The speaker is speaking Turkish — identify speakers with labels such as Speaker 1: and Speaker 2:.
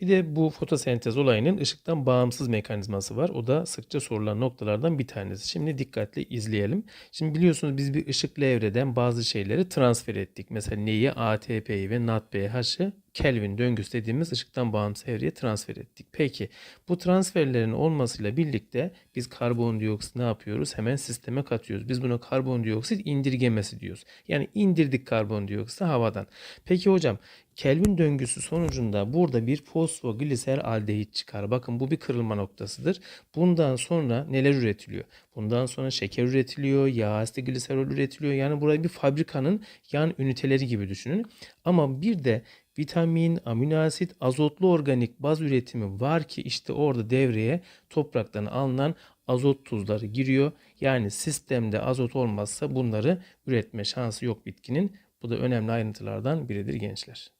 Speaker 1: Bir de bu fotosentez olayının ışıktan bağımsız mekanizması var. O da sıkça sorulan noktalardan bir tanesi. Şimdi dikkatli izleyelim. Şimdi biliyorsunuz biz bir ışıklı evreden bazı şeyleri transfer ettik. Mesela neyi? ATP'yi ve NADPH'ı Kelvin döngüsü dediğimiz ışıktan bağımsız evreye transfer ettik. Peki bu transferlerin olmasıyla birlikte biz karbondioksit ne yapıyoruz? Hemen sisteme katıyoruz. Biz buna karbondioksit indirgemesi diyoruz. Yani indirdik karbondioksiti havadan. Peki hocam Kelvin döngüsü sonucunda burada bir fosfogliser aldehit çıkar. Bakın bu bir kırılma noktasıdır. Bundan sonra neler üretiliyor? Bundan sonra şeker üretiliyor, yağ asidi gliserol üretiliyor. Yani burayı bir fabrikanın yan üniteleri gibi düşünün. Ama bir de vitamin, amino asit, azotlu organik baz üretimi var ki işte orada devreye topraktan alınan azot tuzları giriyor. Yani sistemde azot olmazsa bunları üretme şansı yok bitkinin. Bu da önemli ayrıntılardan biridir gençler.